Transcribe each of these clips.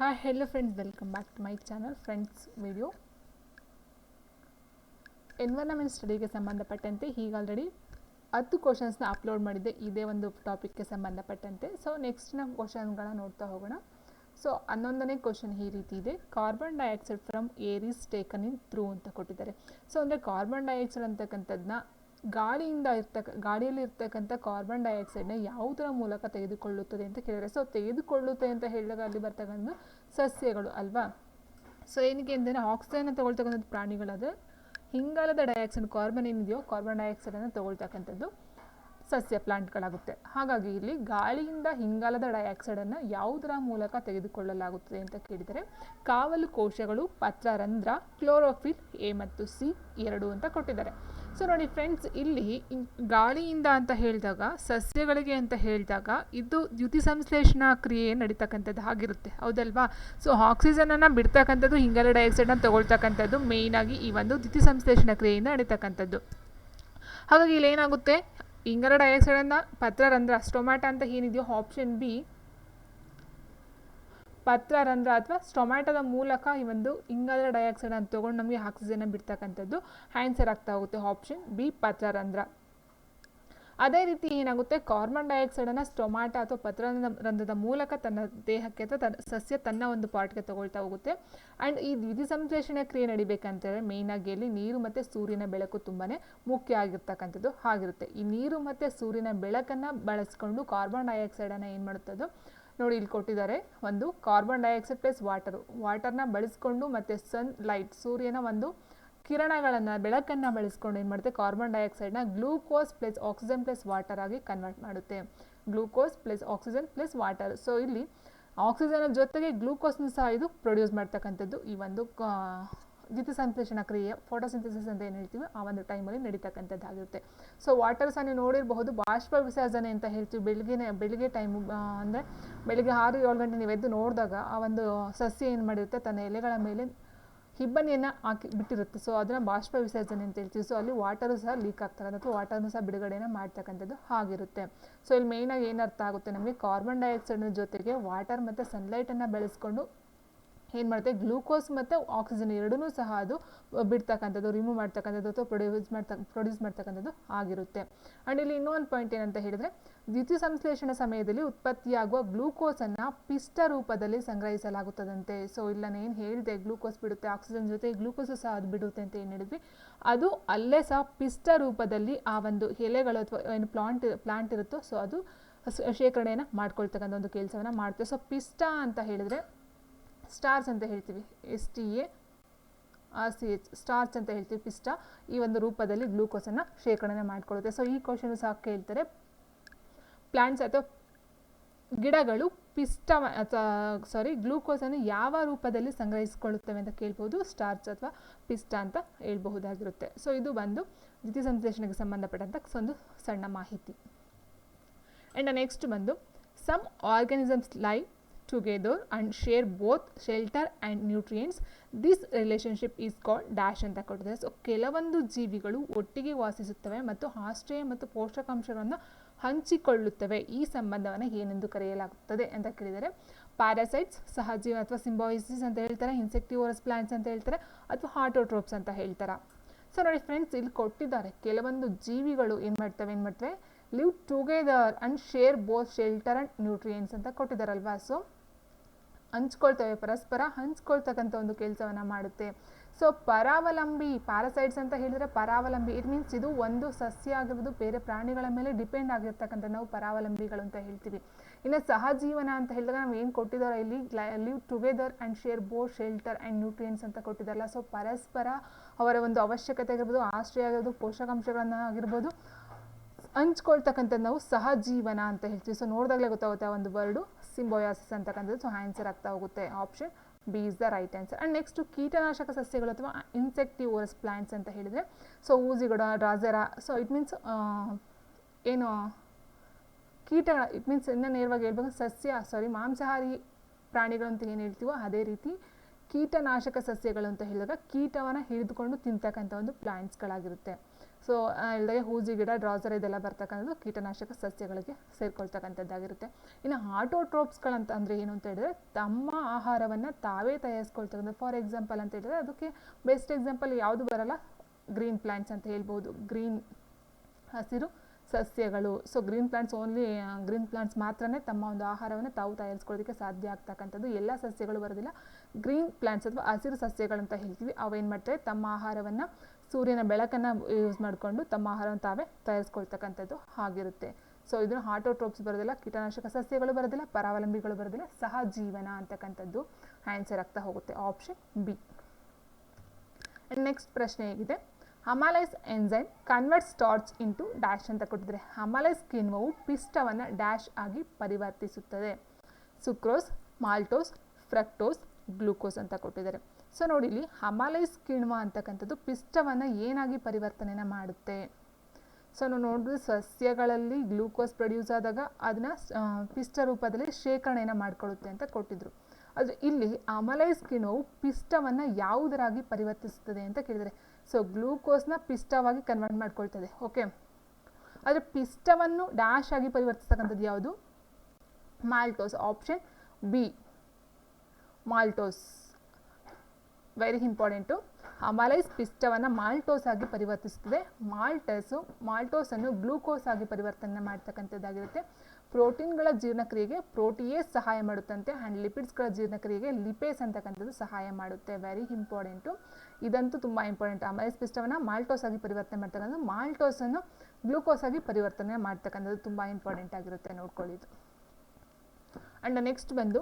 Hi hello friends welcome back to my channel friends video environment ಸ್ಟಡಿಗೆ ಸಂಬಂಧಪಟ್ಟಂತೆ ಈಗ already ಹತ್ತು ಕ್ವಶನ್ಸ್ನ upload ಮಾಡಿದ್ದೆ. ಇದೇ ಒಂದು ಟಾಪಿಕ್ಗೆ ಸಂಬಂಧಪಟ್ಟಂತೆ. ಸೊ ನೆಕ್ಸ್ಟ್ ನಾವು ಕ್ವಶನ್ಗಳನ್ನ ನೋಡ್ತಾ ಹೋಗೋಣ. ಸೊ ಹನ್ನೊಂದನೇ ಕ್ವಶನ್ ಈ ರೀತಿ ಇದೆ. Carbon dioxide from air is taken in through ಅಂತ ಕೊಟ್ಟಿದ್ದಾರೆ. ಸೊ ಅಂದರೆ ಕಾರ್ಬನ್ ಡೈಆಕ್ಸೈಡ್ ಅಂತಕ್ಕಂಥದ್ದನ್ನ ಗಾಳಿಯಿಂದ ಇರ್ತಕ್ಕ ಗಾಳಿಯಲ್ಲಿ ಇರ್ತಕ್ಕಂಥ ಕಾರ್ಬನ್ ಡೈಆಕ್ಸೈಡ್ನ ಯಾವುದರ ಮೂಲಕ ತೆಗೆದುಕೊಳ್ಳುತ್ತದೆ ಅಂತ ಕೇಳಿದರೆ ಸೊ ತೆಗೆದುಕೊಳ್ಳುತ್ತೆ ಅಂತ ಹೇಳಿದಾಗ ಅಲ್ಲಿ ಬರ್ತಕ್ಕಂಥ ಸಸ್ಯಗಳು ಅಲ್ವಾ? ಸೊ ಏನಕ್ಕೆ ಅಂದರೆ ಆಕ್ಸಿಜನ್ ತಗೊಳ್ತಕ್ಕಂಥದ್ದು ಪ್ರಾಣಿಗಳಾದರೆ ಹಿಂಗಾಲದ ಡೈಆಕ್ಸೈಡ್ ಕಾರ್ಬನ್ ಏನಿದೆಯೋ ಕಾರ್ಬನ್ ಡೈಆಕ್ಸೈಡನ್ನು ತಗೊಳ್ತಕ್ಕಂಥದ್ದು ಸಸ್ಯ ಪ್ಲಾಂಟ್ಗಳಾಗುತ್ತೆ ಹಾಗಾಗಿ ಇಲ್ಲಿ ಗಾಳಿಯಿಂದ ಹಿಂಗಾಲದ ಡೈಆಕ್ಸೈಡನ್ನು ಯಾವುದರ ಮೂಲಕ ತೆಗೆದುಕೊಳ್ಳಲಾಗುತ್ತದೆ ಅಂತ ಕೇಳಿದರೆ, ಕಾವಲು ಕೋಶಗಳು ಪತ್ರರಂಧ್ರ ಕ್ಲೋರೋಫಿಲ್ ಎ ಮತ್ತು ಸಿ ಎರಡು ಅಂತ ಕೊಟ್ಟಿದ್ದಾರೆ. ಸೊ ನೋಡಿ ಫ್ರೆಂಡ್ಸ್ ಇಲ್ಲಿ ಗಾಳಿಯಿಂದ ಅಂತ ಹೇಳಿದಾಗ, ಸಸ್ಯಗಳಿಗೆ ಅಂತ ಹೇಳಿದಾಗ, ಇದು ದ್ಯುತಿ ಸಂಶ್ಲೇಷಣಾ ಕ್ರಿಯೆ ನಡೀತಕ್ಕಂಥದ್ದು ಆಗಿರುತ್ತೆ ಹೌದಲ್ವಾ? ಸೊ ಆಕ್ಸಿಜನನ್ನು ಬಿಡ್ತಕ್ಕಂಥದ್ದು ಇಂಗಾಲ ಡೈಆಕ್ಸೈಡನ್ನ ತಗೊಳ್ತಕ್ಕಂಥದ್ದು ಮೇಯ್ನಾಗಿ ಈ ಒಂದು ದ್ಯುತಿ ಸಂಶ್ಲೇಷಣಾ ಕ್ರಿಯೆಯಿಂದ ನಡೀತಕ್ಕಂಥದ್ದು. ಹಾಗಾಗಿ ಇಲ್ಲಿ ಏನಾಗುತ್ತೆ? ಇಂಗಾಲ ಡೈಆಕ್ಸೈಡನ್ನು ಪತ್ರರಂಧ್ರ ಸ್ಟೊಮ್ಯಾಟ ಅಂತ ಏನಿದೆಯೋ ಆಪ್ಷನ್ ಬಿ ಪತ್ರರಂಧ್ರ ಅಥವಾ ಸ್ಟೊಮ್ಯಾಟೊದ ಮೂಲಕ ಈ ಒಂದು ಇಂಗಾಲ ಡೈಆಕ್ಸೈಡ್ ಅಂತ ತೊಗೊಂಡು ನಮಗೆ ಆಕ್ಸಿಜನ್ ಬಿಡ್ತಕ್ಕಂಥದ್ದು ಆನ್ಸರ್ ಆಗ್ತಾ ಹೋಗುತ್ತೆ. ಆಪ್ಷನ್ ಬಿ ಪತ್ರರಂಧ್ರ ಅದೇ ರೀತಿ ಏನಾಗುತ್ತೆ? ಕಾರ್ಬನ್ ಡೈಆಕ್ಸೈಡನ್ನು ಸ್ಟೊಮ್ಯಾಟ ಅಥವಾ ಪತ್ರರಂಧ್ರದ ಮೂಲಕ ತನ್ನ ದೇಹಕ್ಕೆ ಅಥವಾ ತನ್ನ ಸಸ್ಯ ತನ್ನ ಒಂದು ಪಾರ್ಟ್ಗೆ ತಗೊಳ್ತಾ ಹೋಗುತ್ತೆ. ಆ್ಯಂಡ್ ಈ ದ್ವಿತಿ ಸಂಶ್ಲೇಷಣೆ ಕ್ರಿಯೆ ನಡಿಬೇಕಂತಂದರೆ ಮೇಯ್ನಾಗಿ ಅಲ್ಲಿ ನೀರು ಮತ್ತು ಸೂರ್ಯನ ಬೆಳಕು ತುಂಬಾ ಮುಖ್ಯ ಆಗಿರ್ತಕ್ಕಂಥದ್ದು ಆಗಿರುತ್ತೆ ಈ ನೀರು ಮತ್ತು ಸೂರ್ಯನ ಬೆಳಕನ್ನು ಬಳಸ್ಕೊಂಡು ಕಾರ್ಬನ್ ಡೈಆಕ್ಸೈಡನ್ನು ಏನು ಮಾಡುತ್ತದೋ? ನೋಡಿ ಇಲ್ಲಿ ಕೊಟ್ಟಿದ್ದಾರೆ. ಒಂದು ಕಾರ್ಬನ್ ಡೈಆಕ್ಸೈಡ್ ಪ್ಲಸ್ ವಾಟರು ವಾಟರ್ನ ಬಳಸ್ಕೊಂಡು ಮತ್ತು ಸನ್ ಲೈಟ್ ಸೂರ್ಯನ ಒಂದು ಕಿರಣಗಳನ್ನು, ಬೆಳಕನ್ನು ಬಳಸ್ಕೊಂಡು ಏನು ಮಾಡುತ್ತೆ? Carbon ಡೈಆಕ್ಸೈಡ್ನ glucose plus oxygen plus water ಆಗಿ ಕನ್ವರ್ಟ್ ಮಾಡುತ್ತೆ. Glucose plus oxygen plus water so ಇಲ್ಲಿ ಆಕ್ಸಿಜನ್ ಜೊತೆಗೆ ಗ್ಲೂಕೋಸ್ನ ಸಹ ಇದು ಪ್ರೊಡ್ಯೂಸ್ ಮಾಡ್ತಕ್ಕಂಥದ್ದು. ಈ ಒಂದು ದ್ಯುತಿ ಸಂಶ್ಲೇಷಣ ಕ್ರಿಯೆ ಫೋಟೋಸಿಂಥಸಿಸ್ ಅಂತ ಏನು ಹೇಳ್ತೀವಿ ಆ ಒಂದು ಟೈಮಲ್ಲಿ ನಡೀತಕ್ಕಂಥದ್ದಾಗಿರುತ್ತೆ. ಸೊ ವಾಟರ್ ಸಹ ನೋಡಿರಬಹುದು, ಬಾಷ್ಪ ವಿಸರ್ಜನೆ ಅಂತ ಹೇಳ್ತೀವಿ ಬೆಳಗಿನ ಬೆಳಿಗ್ಗೆ ಟೈಮ್ ಅಂದರೆ ಬೆಳಗ್ಗೆ ಆರು ಏಳು ಗಂಟೆ ನೀವು ಎದ್ದು ನೋಡಿದಾಗ ಆ ಒಂದು ಸಸ್ಯ ಏನು ಮಾಡಿರುತ್ತೆ, ತನ್ನ ಎಲೆಗಳ ಮೇಲೆ ಹಿಬ್ಬನಿಯನ್ನು ಹಾಕಿ ಬಿಟ್ಟಿರುತ್ತೆ. ಸೊ ಅದನ್ನು ಬಾಷ್ಪ ವಿಸರ್ಜನೆ ಅಂತ ಹೇಳ್ತೀವಿ. ಸೊ ಅಲ್ಲಿ ವಾಟರು ಸಹ ಲೀಕ್ ಆಗ್ತಾರೆ ಅಥವಾ ವಾಟರ್ನು ಸಹ ಬಿಡುಗಡೆನ ಮಾಡ್ತಕ್ಕಂಥದ್ದು ಆಗಿರುತ್ತೆ ಸೊ ಇಲ್ಲಿ ಮೇಯ್ನಾಗಿ ಏನು ಅರ್ಥ ಆಗುತ್ತೆ ನಮಗೆ? ಕಾರ್ಬನ್ ಡೈಆಕ್ಸೈಡ್ನ ಜೊತೆಗೆ ವಾಟರ್ ಮತ್ತು ಸನ್ಲೈಟನ್ನು ಬೆಳೆಸ್ಕೊಂಡು ಏನು ಮಾಡುತ್ತೆ? ಗ್ಲೂಕೋಸ್ ಮತ್ತು ಆಕ್ಸಿಜನ್ ಎರಡೂ ಸಹ ಅದು ಬಿಡ್ತಕ್ಕಂಥದ್ದು ರಿಮೂವ್ ಮಾಡ್ತಕ್ಕಂಥದ್ದು ಅಥವಾ ಪ್ರೊಡ್ಯೂಸ್ ಮಾಡ್ತ ಪ್ರೊಡ್ಯೂಸ್ ಮಾಡ್ತಕ್ಕಂಥದ್ದು ಆಗಿರುತ್ತೆ. ಆ್ಯಂಡ್ ಇಲ್ಲಿ ಇನ್ನೊಂದು ಪಾಯಿಂಟ್ ಏನಂತ ಹೇಳಿದರೆ, ದ್ವಿತೀಯ ಸಂಶ್ಲೇಷಣ ಸಮಯದಲ್ಲಿ ಉತ್ಪತ್ತಿಯಾಗುವ ಗ್ಲೂಕೋಸನ್ನು ಪಿಷ್ಟ ರೂಪದಲ್ಲಿ ಸಂಗ್ರಹಿಸಲಾಗುತ್ತದಂತೆ. ಸೊ ಇಲ್ಲ ನಾನು ಏನು ಹೇಳಿದೆ? ಗ್ಲೂಕೋಸ್ ಬಿಡುತ್ತೆ, ಆಕ್ಸಿಜನ್ ಜೊತೆ ಗ್ಲೂಕೋಸು ಸಹ ಅದು ಬಿಡುತ್ತೆ ಅಂತ ಏನು ಹೇಳಿದ್ವಿ? ಅದು ಅಲ್ಲೇ ಸಹ ಪಿಷ್ಟ ರೂಪದಲ್ಲಿ ಆ ಒಂದು ಎಲೆಗಳು ಅಥವಾ ಏನು ಪ್ಲಾಂಟ್ ಪ್ಲಾಂಟ್ ಇರುತ್ತೋ ಸೊ ಅದು ಶೇಖರಣೆಯನ್ನು ಮಾಡ್ಕೊಳ್ತಕ್ಕಂಥ ಒಂದು ಕೆಲಸವನ್ನು ಮಾಡುತ್ತೆ ಸೊ ಪಿಷ್ಟ ಅಂತ ಹೇಳಿದರೆ ಸ್ಟಾರ್ಸ್ ಅಂತ ಹೇಳ್ತೀವಿ. S T A R C H starch ಅಂತ ಹೇಳ್ತೀವಿ, ಪಿಷ್ಟ. ಈ ಒಂದು ರೂಪದಲ್ಲಿ ಗ್ಲೂಕೋಸನ್ನು ಶೇಖರಣೆ ಮಾಡಿಕೊಳ್ಳುತ್ತೆ. ಸೊ ಈ ಕ್ವಶನ್ ಸಹ ಕೇಳ್ತಾರೆ. ಪ್ಲ್ಯಾಂಟ್ಸ್ ಅಥವಾ ಗಿಡಗಳು ಪಿಷ್ಟ ಅಥವಾ ಸಾರಿ ಗ್ಲೂಕೋಸನ್ನು ಯಾವ ರೂಪದಲ್ಲಿ ಸಂಗ್ರಹಿಸಿಕೊಳ್ಳುತ್ತವೆ ಅಂತ ಕೇಳ್ಬೋದು. ಸ್ಟಾರ್ಚ್ ಅಥವಾ ಪಿಷ್ಟ ಅಂತ ಹೇಳ್ಬಹುದಾಗಿರುತ್ತೆ. ಸೊ ಇದು ಬಂದು ದ್ವಿತೀಯ ಸಂಶ್ಲೇಷಣೆಗೆ ಸಂಬಂಧಪಟ್ಟಂಥ ಒಂದು ಸಣ್ಣ ಮಾಹಿತಿ. ಆ್ಯಂಡ್ ನೆಕ್ಸ್ಟ್ ಬಂದು some organisms live together and share both shelter and nutrients. This relationship is called dash ಅಂತ ಕೊಟ್ಟಿದೆ ಸೊ ಕೆಲವೊಂದು ಜೀವಿಗಳು ಒಟ್ಟಿಗೆ ವಾಸಿಸುತ್ತವೆ ಮತ್ತು ಆಶ್ರಯ ಮತ್ತು ಪೋಷಕಾಂಶಗಳನ್ನು ಹಂಚಿಕೊಳ್ಳುತ್ತವೆ. ಈ ಸಂಬಂಧವನ್ನು ಏನೆಂದು ಕರೆಯಲಾಗುತ್ತದೆ ಅಂತ ಕೇಳಿದರೆ ಪ್ಯಾರಾಸೈಟ್ಸ್ ಸಹಜೀವ ಅಥವಾ ಸಿಂಬಾಯಿಸಿಸ್ ಅಂತ ಹೇಳ್ತಾರೆ ಇನ್ಸೆಕ್ಟಿವೋರಸ್ ಪ್ಲಾಂಟ್ಸ್ ಅಂತ ಹೇಳ್ತಾರೆ, ಅಥವಾ ಹಾರ್ಟೋಟ್ರೋಪ್ಸ್ ಅಂತ ಹೇಳ್ತಾರೆ. ಸೊ ನೋಡಿ ಫ್ರೆಂಡ್ಸ್ ಇಲ್ಲಿ ಕೊಟ್ಟಿದ್ದಾರೆ. ಕೆಲವೊಂದು ಜೀವಿಗಳು ಏನು ಮಾಡ್ತವೆ ಏನು ಮಾಡ್ತವೆ? Live together and share both shelter and nutrients ಅಂತ ಕೊಟ್ಟಿದ್ದಾರಲ್ವಾ? ಸೊ ಹಂಚ್ಕೊಳ್ತವೆ, ಪರಸ್ಪರ ಹಂಚ್ಕೊಳ್ತಕ್ಕಂಥ ಒಂದು ಕೆಲಸವನ್ನು ಮಾಡುತ್ತೆ. ಸೊ ಪರಾವಲಂಬಿ ಪ್ಯಾರಾಸೈಟ್ಸ್ ಅಂತ ಹೇಳಿದರೆ ಪರಾವಲಂಬಿ ಇಟ್ ಮೀನ್ಸ್ ಇದು ಒಂದು ಸಸ್ಯ ಆಗಿರ್ಬೋದು, ಬೇರೆ ಪ್ರಾಣಿಗಳ ಮೇಲೆ ಡಿಪೆಂಡ್ ಆಗಿರ್ತಕ್ಕಂಥ ನಾವು ಪರಾವಲಂಬಿಗಳು ಅಂತ ಹೇಳ್ತೀವಿ. ಇನ್ನು ಸಹಜೀವನ ಅಂತ ಹೇಳಿದಾಗ ನಾವು ಏನು ಕೊಟ್ಟಿದ್ದಾರೆ ಇಲ್ಲಿ live together and share both shelter and nutrients ಅಂತ ಕೊಟ್ಟಿದ್ದಾರಲ್ಲ ಸೊ ಪರಸ್ಪರ ಅವರ ಒಂದು ಅವಶ್ಯಕತೆ ಆಗಿರ್ಬೋದು, ಆಶ್ರಯ ಆಗಿರ್ಬೋದು, ಪೋಷಕಾಂಶಗಳನ್ನು ಆಗಿರ್ಬೋದು, ಹಂಚ್ಕೊಳ್ತಕ್ಕಂಥದ್ದು ನಾವು ಸಹಜೀವನ ಅಂತ ಹೇಳ್ತೀವಿ. ಸೊ ನೋಡಿದಾಗಲೇ ಗೊತ್ತಾಗುತ್ತೆ ಆ ಒಂದು ವರ್ಡು ಸಿಂಬೋಯಾಸಿಸ್ ಅಂತಕ್ಕಂಥದ್ದು ಸೊ ಆನ್ಸರ್ ಆಗ್ತಾ ಹೋಗುತ್ತೆ. Option B is the right answer and next ಕೀಟನಾಶಕ ಸಸ್ಯಗಳು ಅಥವಾ ಇನ್ಸೆಕ್ಟಿವೋರಸ್ ಪ್ಲಾಂಟ್ಸ್ ಅಂತ ಹೇಳಿದರೆ ಸೊ ಊಜಿಗಡ ರಾಜರ ಸೊ ಇಟ್ ಮೀನ್ಸ್ ಏನು ಕೀಟಗಳ ಇಟ್ ಮೀನ್ಸ್ ಇನ್ನು ನೇರವಾಗಿ ಹೇಳ್ಬೇಕು, ಸಸ್ಯ ಸಾರಿ ಮಾಂಸಾಹಾರಿ ಪ್ರಾಣಿಗಳು ಅಂತ ಏನು ಹೇಳ್ತೀವೋ ಅದೇ ರೀತಿ ಕೀಟನಾಶಕ ಸಸ್ಯಗಳು ಅಂತ ಹೇಳಿದಾಗ ಕೀಟವನ್ನು ಹಿಡಿದುಕೊಂಡು ತಿಂತಕ್ಕಂಥ ಒಂದು ಪ್ಲಾಂಟ್ಸ್ಗಳಾಗಿರುತ್ತೆ ಸೊ ಇಲ್ಲದೆ ಹೂಜಿ ಗಿಡ, ಡ್ರಾಸರ್ ಇದೆಲ್ಲ ಬರ್ತಕ್ಕಂಥದ್ದು ಕೀಟನಾಶಕ ಸಸ್ಯಗಳಿಗೆ ಸೇರ್ಕೊಳ್ತಕ್ಕಂಥದ್ದಾಗಿರುತ್ತೆ. ಇನ್ನು ಆಟೋಟ್ರೋಪ್ಸ್ಗಳಂತ ಅಂದರೆ ಏನು ಅಂತ ಹೇಳಿದ್ರೆ ತಮ್ಮ ಆಹಾರವನ್ನು ತಾವೇ ತಯಾರಿಸ್ಕೊಳ್ತಕ್ಕಂಥ ಫಾರ್ ಎಕ್ಸಾಂಪಲ್ ಅಂತ ಹೇಳಿದ್ರೆ ಅದಕ್ಕೆ ಬೆಸ್ಟ್ ಎಕ್ಸಾಂಪಲ್ ಯಾವುದು ಬರಲ್ಲ? ಗ್ರೀನ್ ಪ್ಲ್ಯಾಂಟ್ಸ್ ಅಂತ ಹೇಳ್ಬೋದು. ಗ್ರೀನ್ ಹಸಿರು ಸಸ್ಯಗಳು. So green plants only green plants ಮಾತ್ರನೇ ತಮ್ಮ ಒಂದು ಆಹಾರವನ್ನು ತಾವು ತಯಾರಿಸ್ಕೊಳ್ಳೋದಕ್ಕೆ ಸಾಧ್ಯ ಆಗ್ತಕ್ಕಂಥದ್ದು. ಎಲ್ಲ ಸಸ್ಯಗಳು ಬರೋದಿಲ್ಲ. ಗ್ರೀನ್ ಪ್ಲ್ಯಾಂಟ್ಸ್ ಅಥವಾ ಹಸಿರು ಸಸ್ಯಗಳಂತ ಹೇಳ್ತೀವಿ. ಅವೇನು ಮಾಡ್ತಾರೆ ತಮ್ಮ ಆಹಾರವನ್ನು ಸೂರ್ಯನ ಬೆಳಕನ್ನು ಯೂಸ್ ಮಾಡಿಕೊಂಡು ತಮ್ಮ ಆಹಾರವನ್ನು ತಾವೇ ತಯಾರಿಸ್ಕೊಳ್ತಕ್ಕಂಥದ್ದು ಆಗಿರುತ್ತೆ ಸೊ ಇದನ್ನು ಹಾಟೋಟ್ರೋಪ್ಸ್ ಬರೋದಿಲ್ಲ, ಕೀಟನಾಶಕ ಸಸ್ಯಗಳು ಬರೋದಿಲ್ಲ, ಪರಾವಲಂಬಿಗಳು ಬರೋದಿಲ್ಲ ಸಹಜೀವನ ಅಂತಕ್ಕಂಥದ್ದು ಆನ್ಸರ್ ಆಗ್ತಾ ಹೋಗುತ್ತೆ. ಆಪ್ಷನ್ ಬಿ ನೆಕ್ಸ್ಟ್ ಪ್ರಶ್ನೆ ಹೇಗಿದೆ. Amylase enzyme convert starch into dash ಅಂತ ಕೊಟ್ಟಿದ್ರೆ ಹಮಾಲೈಸ್ ಕಿಣ್ವವು ಪಿಷ್ಟವನ್ನು ಡ್ಯಾಶ್ ಆಗಿ ಪರಿವರ್ತಿಸುತ್ತದೆ. ಸುಕ್ರೋಸ್ ಮಾಲ್ಟೋಸ್ ಫ್ರಕ್ಟೋಸ್ ಗ್ಲೂಕೋಸ್ ಅಂತ ಕೊಟ್ಟಿದ್ದಾರೆ. ಸೊ ನೋಡಿ ಇಲ್ಲಿ ಹಮಾಲೈಸ್ ಕಿಣ್ವ ಅಂತಕ್ಕಂಥದ್ದು ಪಿಷ್ಟವನ್ನು ಏನಾಗಿ ಪರಿವರ್ತನೆನ ಮಾಡುತ್ತೆ? ಸೊ ನಾವು ನೋಡಿದ್ರೆ ಸಸ್ಯಗಳಲ್ಲಿ ಗ್ಲೂಕೋಸ್ ಪ್ರೊಡ್ಯೂಸ್ ಆದಾಗ ಅದನ್ನು ಪಿಷ್ಟ ರೂಪದಲ್ಲಿ ಶೇಖರಣೆಯನ್ನು ಮಾಡ್ಕೊಳ್ಳುತ್ತೆ ಅಂತ ಕೊಟ್ಟಿದ್ರು. ಆದರೆ ಇಲ್ಲಿ ಅಮಲೈಸ್ ಕಿಣ್ವವು ಪಿಷ್ಟವನ್ನು ಯಾವುದರಾಗಿ ಪರಿವರ್ತಿಸುತ್ತದೆ ಅಂತ ಕೇಳಿದರೆ ಸೊ ಗ್ಲೂಕೋಸ್ನ ಪಿಷ್ಟವಾಗಿ ಕನ್ವರ್ಟ್ ಮಾಡ್ಕೊಳ್ತದೆ ಓಕೆ ಆದರೆ ಪಿಷ್ಟವನ್ನು ಡ್ಯಾಶ್ ಆಗಿ ಪರಿವರ್ತಿಸ್ತಕ್ಕಂಥದ್ದು ಯಾವುದು? Maltose option B maltose very important amylase ಪಿಷ್ಟವನ್ನು ಮಾಲ್ಟೋಸ್ ಆಗಿ ಪರಿವರ್ತಿಸುತ್ತದೆ. ಮಾಲ್ಟಸು ಮಾಲ್ಟೋಸನ್ನು ಗ್ಲೂಕೋಸ್ ಆಗಿ ಪರಿವರ್ತನೆ ಮಾಡ್ತಕ್ಕಂಥದ್ದಾಗಿರುತ್ತೆ. ಪ್ರೋಟೀನ್ಗಳ ಜೀರ್ಣಕ್ರಿಯೆಗೆ ಪ್ರೋಟಿಯೇಸ್ ಸಹಾಯ ಮಾಡುತ್ತಂತೆ ಆ್ಯಂಡ್ ಲಿಪಿಡ್ಸ್ಗಳ ಜೀರ್ಣಕ್ರಿಯೆಗೆ ಲಿಪೇಸ್ ಅಂತಕ್ಕಂಥದ್ದು ಸಹಾಯ ಮಾಡುತ್ತೆ. ವೆರಿ ಇಂಪಾರ್ಟೆಂಟು ಇದಂತೂ ತುಂಬ ಇಂಪಾರ್ಟೆಂಟ್ ಅಮಲೈಸ್ ಪಿಷ್ಟವನ್ನು ಮಾಲ್ಟೋಸ್ ಆಗಿ ಪರಿವರ್ತನೆ ಮಾಡ್ತಕ್ಕಂಥದ್ದು ಮಾಲ್ಟೋಸನ್ನು ಗ್ಲೂಕೋಸ್ ಆಗಿ ಪರಿವರ್ತನೆ ಮಾಡ್ತಕ್ಕಂಥದ್ದು ತುಂಬ ಇಂಪಾರ್ಟೆಂಟ್ ಆಗಿರುತ್ತೆ. ನೋಡ್ಕೊಳ್ಳಿದ್ದು ಆ್ಯಂಡ್ ನೆಕ್ಸ್ಟ್ ಬಂದು